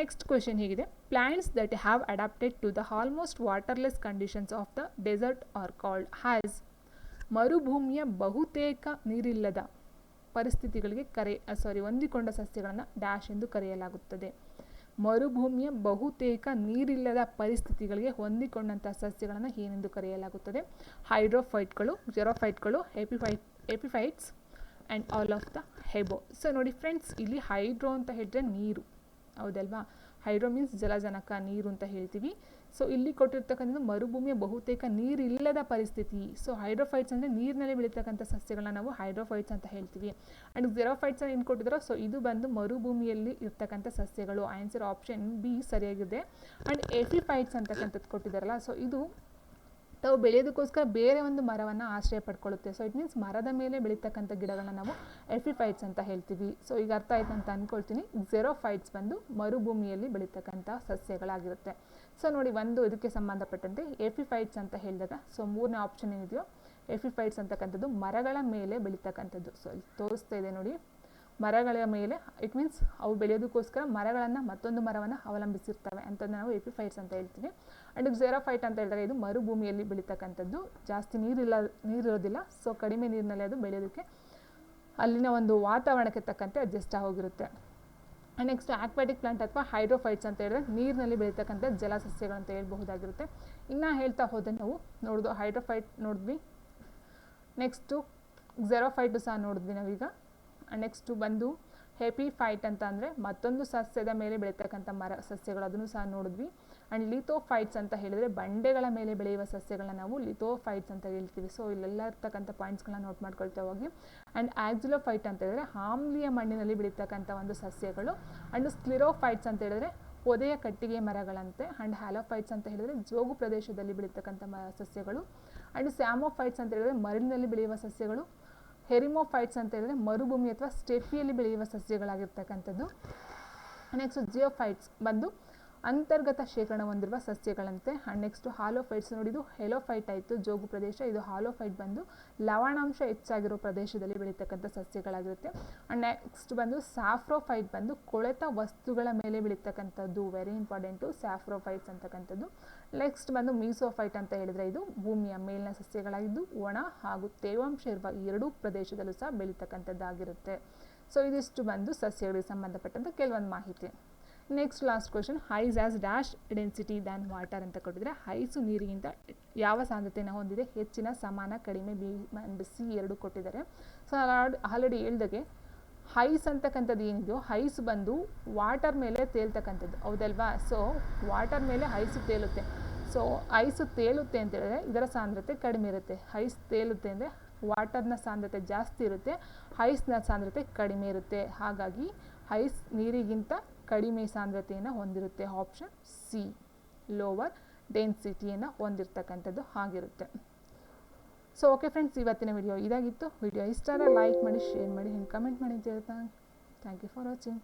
ನೆಕ್ಸ್ಟ್ ಕ್ವೆಶನ್ ಹೀಗಿದೆ. Plants that have adapted to the almost waterless conditions of the desert are called has ಮರುಭೂಮಿಯ ಬಹುತೇಕ ನೀರಿಲ್ಲದ ಪರಿಸ್ಥಿತಿಗಳಿಗೆ ಕರೆ ಸಾರಿ ಹೊಂದಿಕೊಂಡ ಸಸ್ಯಗಳನ್ನು ಡ್ಯಾಶ್ ಎಂದು ಕರೆಯಲಾಗುತ್ತದೆ. ಮರುಭೂಮಿಯ ಬಹುತೇಕ ನೀರಿಲ್ಲದ ಪರಿಸ್ಥಿತಿಗಳಿಗೆ ಹೊಂದಿಕೊಂಡಂಥ ಸಸ್ಯಗಳನ್ನು ಏನೆಂದು ಕರೆಯಲಾಗುತ್ತದೆ? ಹೈಡ್ರೋಫೈಟ್ಗಳು, ಜೆರೋಫೈಟ್ಗಳು, epiphyte, epiphytes and all of the above so ನೋಡಿ ಫ್ರೆಂಡ್ಸ್ ಇಲ್ಲಿ ಹೈಡ್ರೋ ಅಂತ ಹೇಳಿದ್ರೆ ನೀರು. ಹೌದಲ್ವಾ? ಹೈಡ್ರೋ ಮೀನ್ಸ್ ಜಲಜನಕ, ನೀರು ಅಂತ ಹೇಳ್ತೀವಿ. ಸೊ ಇಲ್ಲಿ ಕೊಟ್ಟಿರ್ತಕ್ಕಂಥದ್ದು ಮರುಭೂಮಿಯ ಬಹುತೇಕ ನೀರಿಲ್ಲದ ಪರಿಸ್ಥಿತಿ. ಸೊ ಹೈಡ್ರೋಫೈಟ್ಸ್ ಅಂದರೆ ನೀರಿನಲ್ಲಿ ಬೆಳೀತಕ್ಕಂಥ ಸಸ್ಯಗಳನ್ನ ನಾವು ಹೈಡ್ರೋಫೈಟ್ಸ್ ಅಂತ ಹೇಳ್ತೀವಿ. ಆ್ಯಂಡ್ ಜೆರೋಫೈಟ್ಸ್ ಏನು ಕೊಟ್ಟಿದ್ರೋ ಸೊ ಇದು ಬಂದು ಮರುಭೂಮಿಯಲ್ಲಿ ಇರ್ತಕ್ಕಂಥ ಸಸ್ಯಗಳು. ಆನ್ಸರ್ ಆಪ್ಷನ್ ಬಿ ಸರಿಯಾಗಿದೆ. ಆ್ಯಂಡ್ ಎಫಿಫೈಟ್ಸ್ ಅಂತಕ್ಕಂಥದ್ದು ಕೊಟ್ಟಿದ್ದಾರಲ್ಲ ಸೊ ಇದು ತಾವು ಬೆಳೆಯೋದಕ್ಕೋಸ್ಕರ ಬೇರೆ ಒಂದು ಮರವನ್ನು ಆಶ್ರಯ ಪಡ್ಕೊಳ್ಳುತ್ತೆ. ಸೊ ಇಟ್ ಮೀನ್ಸ್ ಮರದ ಮೇಲೆ ಬೆಳೀತಕ್ಕಂಥ ಗಿಡಗಳನ್ನ ನಾವು ಎಫಿಫೈಟ್ಸ್ ಅಂತ ಹೇಳ್ತೀವಿ. ಸೊ ಈಗ ಅರ್ಥ ಆಯ್ತು ಅಂತ ಅಂದ್ಕೊಳ್ತೀನಿ ಜೆರೋಫೈಟ್ಸ್ ಬಂದು ಮರುಭೂಮಿಯಲ್ಲಿ ಬೆಳೀತಕ್ಕಂಥ ಸಸ್ಯಗಳಾಗಿರುತ್ತೆ. ಸೊ ನೋಡಿ ಒಂದು ಇದಕ್ಕೆ ಸಂಬಂಧಪಟ್ಟಂತೆ ಎಫಿಫೈಟ್ಸ್ ಅಂತ ಹೇಳಿದಾಗ ಸೊ ಮೂರನೇ ಆಪ್ಷನ್ ಏನಿದೆಯೋ ಎಫಿಫೈಟ್ಸ್ ಅಂತಕ್ಕಂಥದ್ದು ಮರಗಳ ಮೇಲೆ ಬೆಳೀತಕ್ಕಂಥದ್ದು. ಸೊ ಇಲ್ಲಿ ತೋರಿಸ್ತಾ ಇದೆ ನೋಡಿ, ಮರಗಳ ಮೇಲೆ ಇಟ್ ಮೀನ್ಸ್ ಅವು ಬೆಳೆಯೋದಕ್ಕೋಸ್ಕರ ಮರಗಳನ್ನು ಮತ್ತೊಂದು ಮರವನ್ನು ಅವಲಂಬಿಸಿರ್ತವೆ ಅಂತಂದು ನಾವು ಎಪಿಫೈಟ್ಸ್ ಅಂತ ಹೇಳ್ತೀವಿ. ಆ್ಯಂಡ್ ಜೆರೋಫೈಟ್ ಅಂತ ಹೇಳಿದಾಗ, ಇದು ಮರುಭೂಮಿಯಲ್ಲಿ ಬೆಳೀತಕ್ಕಂಥದ್ದು. ಜಾಸ್ತಿ ನೀರಿಲ್ಲ, ನೀರಿರೋದಿಲ್ಲ ಸೊ ಕಡಿಮೆ ನೀರಿನಲ್ಲಿ ಅದು ಬೆಳೆಯೋದಕ್ಕೆ ಅಲ್ಲಿನ ಒಂದು ವಾತಾವರಣಕ್ಕೆ ತಕ್ಕಂತೆ ಅಡ್ಜಸ್ಟ್ ಆಗೋಗಿರುತ್ತೆ. ನೆಕ್ಸ್ಟ್ ಆಕ್ವಾಟಿಕ್ ಪ್ಲಾಂಟ್ ಅಥವಾ ಹೈಡ್ರೋಫೈಟ್ಸ್ ಅಂತ ಹೇಳಿದ್ರೆ ನೀರಿನಲ್ಲಿ ಬೆಳೀತಕ್ಕಂಥ ಜಲಸಸ್ಯಗಳು ಅಂತ ಹೇಳ್ಬಹುದಾಗಿರುತ್ತೆ. ಇನ್ನು ಹೇಳ್ತಾ ಹೋದರೆ ನಾವು ನೋಡೋದು ಹೈಡ್ರೋಫೈಟ್ ನೋಡಿದ್ವಿ. ನೆಕ್ಸ್ಟು ಜೆರೋಫೈಟು ಸಹ ನೋಡಿದ್ವಿ ನಾವೀಗ. ನೆಕ್ಸ್ಟು ಬಂದು ಹೆಪಿ ಫೈಟ್ ಅಂತ ಅಂದರೆ ಮತ್ತೊಂದು ಸಸ್ಯದ ಮೇಲೆ ಬೆಳೀತಕ್ಕಂಥ ಮರ ಸಸ್ಯಗಳು ಅದನ್ನು ಸಹ ನೋಡಿದ್ವಿ. ಆ್ಯಂಡ್ ಲಿಥೋಫೈಟ್ಸ್ ಅಂತ ಹೇಳಿದರೆ ಬಂಡೆಗಳ ಮೇಲೆ ಬೆಳೆಯುವ ಸಸ್ಯಗಳನ್ನ ನಾವು ಲಿಥೋಫೈಟ್ಸ್ ಅಂತ ಹೇಳ್ತೀವಿ. ಸೊ ಇಲ್ಲೆಲ್ಲ ಇರ್ತಕ್ಕಂಥ ಪಾಯಿಂಟ್ಸ್ಗಳನ್ನ ನೋಟ್ ಮಾಡ್ಕೊಳ್ತಾ ಹೋಗಿ. ಆ್ಯಂಡ್ ಆಕ್ಸಿಲೋಫೈಟ್ ಅಂತ ಹೇಳಿದ್ರೆ ಆಮ್ಲೀಯ ಮಣ್ಣಿನಲ್ಲಿ ಬೆಳೀತಕ್ಕಂಥ ಒಂದು ಸಸ್ಯಗಳು. ಆ್ಯಂಡ್ ಸ್ಕ್ಲಿರೋಫೈಟ್ಸ್ ಅಂತ ಹೇಳಿದ್ರೆ ಪೊದೆಯ ಕಟ್ಟಿಗೆ ಮರಗಳಂತೆ. ಆ್ಯಂಡ್ ಹ್ಯಾಲೋಫೈಟ್ಸ್ ಅಂತ ಹೇಳಿದರೆ ಜೋಗು ಪ್ರದೇಶದಲ್ಲಿ ಬೆಳೀತಕ್ಕಂಥ ಮ, ಸಸ್ಯಗಳು. ಆ್ಯಂಡ್ ಸ್ಯಾಮೋಫೈಟ್ಸ್ ಅಂತ ಹೇಳಿದ್ರೆ ಮರಳಿನಲ್ಲಿ ಬೆಳೆಯುವ ಸಸ್ಯಗಳು. ಹೆರಿಮೋಫೈಟ್ಸ್ ಅಂತ ಹೇಳಿದ್ರೆ ಮರುಭೂಮಿ ಅಥವಾ ಸ್ಟೆಫಿಯಲ್ಲಿ ಬೆಳೆಯುವ ಸಸ್ಯಗಳಾಗಿರ್ತಕ್ಕಂಥದ್ದು. ನೆಕ್ಸ್ಟ್ ಜಿಯೋಫೈಟ್ಸ್ ಬಂದು ಅಂತರ್ಗತ ಶೇಖರಣ ಹೊಂದಿರುವ ಸಸ್ಯಗಳಂತೆ ಆ್ಯಂಡ್ ನೆಕ್ಸ್ಟ್ ಹಾಲೋಫೈಟ್ಸ್ ನೋಡಿದ್ದು ಹೆಲೋಫೈಟ್ ಆಯಿತು, ಜೋಗು ಪ್ರದೇಶ, ಇದು ಹಾಲೋಫೈಟ್ ಬಂದು ಲವಣಾಂಶ ಹೆಚ್ಚಾಗಿರೋ ಪ್ರದೇಶದಲ್ಲಿ ಬೆಳೀತಕ್ಕಂಥ ಸಸ್ಯಗಳಾಗಿರುತ್ತೆ. ಆ್ಯಂಡ್ ನೆಕ್ಸ್ಟ್ ಬಂದು ಸ್ಯಾಫ್ರೋಫೈಟ್ ಬಂದು ಕೊಳೆತ ವಸ್ತುಗಳ ಮೇಲೆ ಬೆಳೀತಕ್ಕಂಥದ್ದು ವೆರಿ ಇಂಪಾರ್ಟೆಂಟು ಸ್ಯಾಫ್ರೋಫೈಟ್ಸ್ ಅಂತಕ್ಕಂಥದ್ದು. ನೆಕ್ಸ್ಟ್ ಬಂದು ಮೀಸೋಫೈಟ್ ಅಂತ ಹೇಳಿದರೆ ಇದು ಭೂಮಿಯ ಮೇಲಿನ ಸಸ್ಯಗಳಾಗಿದ್ದು, ಒಣ ಹಾಗೂ ತೇವಾಂಶ ಇರುವ ಎರಡೂ ಪ್ರದೇಶದಲ್ಲೂ ಸಹ ಬೆಳೀತಕ್ಕಂಥದ್ದಾಗಿರುತ್ತೆ. ಸೊ ಇದಿಷ್ಟು ಬಂದು ಸಸ್ಯಗಳಿಗೆ ಸಂಬಂಧಪಟ್ಟಂಥ ಕೆಲವೊಂದು ಮಾಹಿತಿ. Next last question ice has dash density than water ಅಂತ ಕೊಟ್ಟಿದ್ರೆ ಹೈಸು ನೀರಿಗಿಂತ ಯಾವ ಸಾಂದ್ರತೆಯನ್ನು ಹೊಂದಿದೆ? ಹೆಚ್ಚಿನ, ಸಮಾನ, ಕಡಿಮೆ ಬಿ ಆ್ಯಂಡ್ ಸಿ ಎರಡು ಕೊಟ್ಟಿದ್ದಾರೆ. ಸೊ ಆಲ್ರೆಡಿ ಹೇಳ್ದಾಗೆ ಹೈಸ್ ಅಂತಕ್ಕಂಥದ್ದು ಏನಿದೆಯೋ ಹೈಸ್ ಬಂದು ವಾಟರ್ ಮೇಲೆ ತೇಲ್ತಕ್ಕಂಥದ್ದು. ಹೌದಲ್ವಾ? ಸೊ ವಾಟರ್ ಮೇಲೆ ಹೈಸು ತೇಲುತ್ತೆ. ಸೊ ಐಸು ತೇಲುತ್ತೆ ಅಂತ ಹೇಳಿದ್ರೆ, ಇದರ ಸಾಂದ್ರತೆ ಕಡಿಮೆ ಇರುತ್ತೆ. ಹೈಸ್ ತೇಲುತ್ತೆ ಅಂದರೆ ವಾಟರ್ನ ಸಾಂದ್ರತೆ ಜಾಸ್ತಿ ಇರುತ್ತೆ. ಹೈಸ್ನ ಸಾಂದ್ರತೆ ಕಡಿಮೆ ಇರುತ್ತೆ. ಹಾಗಾಗಿ ಹೈಸ್ ನೀರಿಗಿಂತ ಕಡಿಮೆ ಸಾಂದ್ರತೆಯನ್ನು ಹೊಂದಿರುತ್ತೆ. ಆಪ್ಷನ್ ಸಿ ಲೋವರ್ ಡೆನ್ಸಿಟಿಯನ್ನು ಹೊಂದಿರತಕ್ಕಂಥದ್ದು ಆಗಿರುತ್ತೆ ಸೊ ಓಕೆ ಫ್ರೆಂಡ್ಸ್ ಇವತ್ತಿನ ವಿಡಿಯೋ ಇದಾಗಿತ್ತು. ವಿಡಿಯೋ ಇಷ್ಟ ಲೈಕ್ ಮಾಡಿ ಶೇರ್ ಮಾಡಿ ಹಿಂಗೆ ಕಮೆಂಟ್ ಮಾಡಿ ಅಂತ ಹೇಳ್ತಾ. Thank you for watching